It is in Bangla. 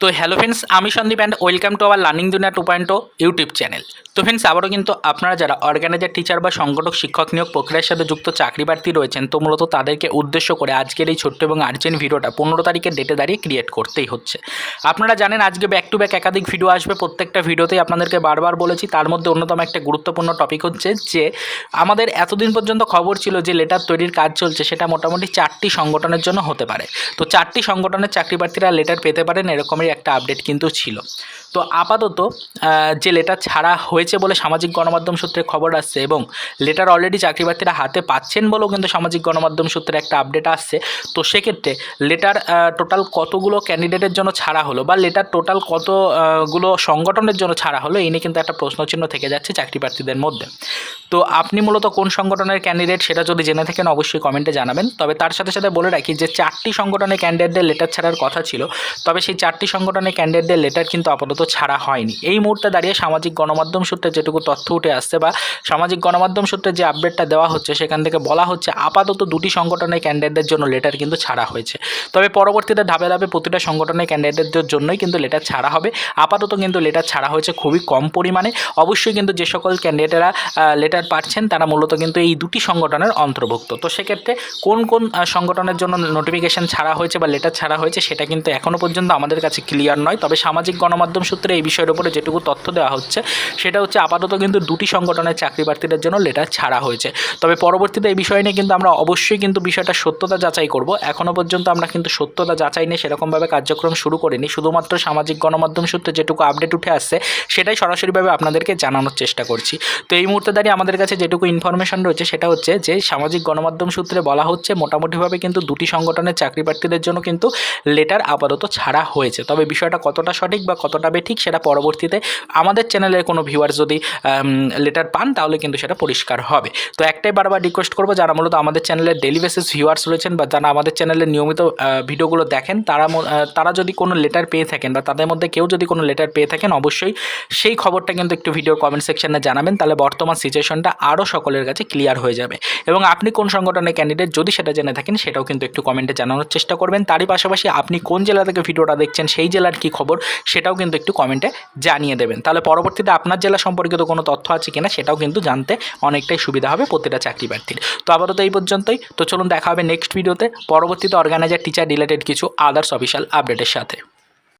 তো হ্যালো ফ্রেন্ডস আমি Sandip and welcome to our learning Duniya two point YouTube channel তো ফ্রেন্ডস আবারও কিন্তু আপনারা যারা অর্গানাইজার টিচার বা সংগঠক, শিক্ষক নিয়োগ প্রক্রিয়ার সাথে যুক্ত চাকরি প্রার্থী রয়েছেন, তো মূলত তাদেরকে উদ্দেশ্য করে আজকের এই ছোট্ট এবং আর্জেন্ট ভিডিওটা পনেরো তারিখের ডেটে দাঁড়িয়ে ক্রিয়েট করতেই হচ্ছে। আপনারা জানেন আজকে ব্যাক টু ব্যাক একাধিক ভিডিও আসবে, প্রত্যেকটা ভিডিওতেই আপনাদেরকে বারবার বলেছি, তার মধ্যে অন্যতম একটা গুরুত্বপূর্ণ টপিক হচ্ছে যে, আমাদের এতদিন পর্যন্ত খবর ছিল যে লেটার তৈরির কাজ চলছে, সেটা মোটামুটি চারটি সংগঠনের জন্য হতে পারে। তো চারটি সংগঠনের চাকরি প্রার্থীরা লেটার পেতে পারেন, এরকমই একটা আপডেট কিন্তু ছিল। তো আপাতত যে লেটার ছাড়া হয়েছে বলে সামাজিক গণমাধ্যম সূত্রে খবর আসছে এবং লেটার অলরেডি চাকরি প্রার্থীরা হাতে পাচ্ছেন বলেও কিন্তু সামাজিক গণমাধ্যম সূত্রে একটা আপডেট আসছে। তো সেক্ষেত্রে লেটার টোটাল কতগুলো ক্যান্ডিডেটের জন্য ছাড়া হলো বা লেটার টোটাল কতগুলো সংগঠনের জন্য ছাড়া হলো, এই নিয়ে কিন্তু একটা প্রশ্নচিহ্ন থেকে যাচ্ছে চাকরি প্রার্থীদের মধ্যে। তো আপনি মূলত কোন সংগঠনের ক্যান্ডিডেট সেটা যদি জেনে থাকেন অবশ্যই কমেন্টে জানাবেন। তবে তার সাথে সাথে বলে রাখি যে চারটি সংগঠনের ক্যান্ডিডেটদের লেটার ছাড়ার কথা ছিল। তবে সেই চারটি সংগঠনের ক্যান্ডিডেটদের লেটার কিন্তু আপাতত ছাড়া হয়নি। এই মুহূর্তে দাঁড়িয়ে সামাজিক গণমাধ্যম সূত্রে যেটুকু তথ্য উঠে আসছে বা সামাজিক গণমাধ্যম সূত্রে যে আপডেটটা দেওয়া হচ্ছে, সেখান থেকে বলা হচ্ছে আপাতত দুটি সংগঠনের ক্যান্ডিডেটদের জন্য লেটার কিন্তু ছাড়া হয়েছে। তবে পরবর্তীতে ধাপে ধাপে প্রতিটা সংগঠনের ক্যান্ডিডেটদের জন্যই কিন্তু লেটার ছাড়া হবে। আপাতত কিন্তু লেটার ছাড়া হয়েছে খুবই কম পরিমাণে। অবশ্যই কিন্তু যে সকল ক্যান্ডিডেটরা লেটার পাচ্ছেন, তারা মূলত কিন্তু এই দুটি সংগঠনের অন্তর্ভুক্ত। তো সেক্ষেত্রে কোন কোন সংগঠনের জন্য নোটিফিকেশন ছাড়া হয়েছে বা লেটার ছাড়া হয়েছে, সেটা কিন্তু এখনও পর্যন্ত আমাদের কাছে ক্লিয়ার নয়। তবে সামাজিক গণমাধ্যম সূত্রে এই বিষয়ের উপরে যেটুকু তথ্য দেওয়া হচ্ছে, সেটা হচ্ছে আপাতত কিন্তু দুটি সংগঠনের চাকরি প্রার্থীদের জন্য লেটার ছাড়া হয়েছে। তবে পরবর্তীতে এই বিষয় নিয়ে কিন্তু আমরা অবশ্যই কিন্তু বিষয়টা সত্যতা যাচাই করব। এখনও পর্যন্ত আমরা কিন্তু সত্যতা যাচাই নিয়ে সেরকমভাবে কার্যক্রম শুরু করিনি। শুধুমাত্র সামাজিক গণমাধ্যম সূত্রে যেটুকু আপডেট উঠে আসছে, সেটাই সরাসরিভাবে আপনাদেরকে জানানোর চেষ্টা করছি। তো এই মুহূর্তে দাঁড়িয়ে আমাদের কাছে যেটুকু ইনফরমেশন রয়েছে, সেটা হচ্ছে যে সামাজিক গণমাধ্যম সূত্রে বলা হচ্ছে, মোটামুটিভাবে কিন্তু দুটি সংগঠনের চাকরি প্রার্থীদের জন্য কিন্তু লেটার আপাতত ছাড়া হয়েছে। তবে বিষয়টা কতটা সঠিক বা কতটা বেঠিক সেটা পরবর্তীতে আমাদের চ্যানেলের কোনো ভিউয়ার যদি লেটার পান, তাহলে কিন্তু সেটা পরিষ্কার হবে। তো একটাই বারবার রিকোয়েস্ট করব, যারা মূলত আমাদের চ্যানেলের ডেলি বেসিস ভিউয়ার্স রয়েছেন বা যারা আমাদের চ্যানেলের নিয়মিত ভিডিওগুলো দেখেন, তারা তারা যদি কোনো লেটার পেয়ে থাকেন বা তাদের মধ্যে কেউ যদি কোনো লেটার পেয়ে থাকেন, অবশ্যই সেই খবরটা কিন্তু একটু ভিডিওর কমেন্ট সেকশনে জানাবেন, তাহলে বর্তমান সিচুয়েশনটা আরও সকলের কাছে ক্লিয়ার হয়ে যাবে। এবং আপনি কোন সংগঠনের ক্যান্ডিডেট যদি সেটা জেনে থাকেন, সেটাও কিন্তু একটু কমেন্টে জানানোর চেষ্টা করবেন। তারই পাশাপাশি আপনি কোন জেলা থেকে ভিডিওটা দেখছেন, সেই জেলার কী খবর, সেটাও কিন্তু একটু কমেন্টে জানিয়ে দেবেন। তাহলে পরবর্তীতে আপনার জেলা সম্পর্কিত কোনো তথ্য আছে কিনা সেটাও কিন্তু জানতে অনেকটাই সুবিধা হবে প্রতিটা চাকরি প্রার্থীর। তো আপাতত এই পর্যন্তই। তো চলুন দেখা হবে নেক্সট ভিডিওতে পরবর্তীতে অর্গানাইজার টিচার রিলেটেড কিছু আদার্স অফিসিয়াল আপডেটের সাথে।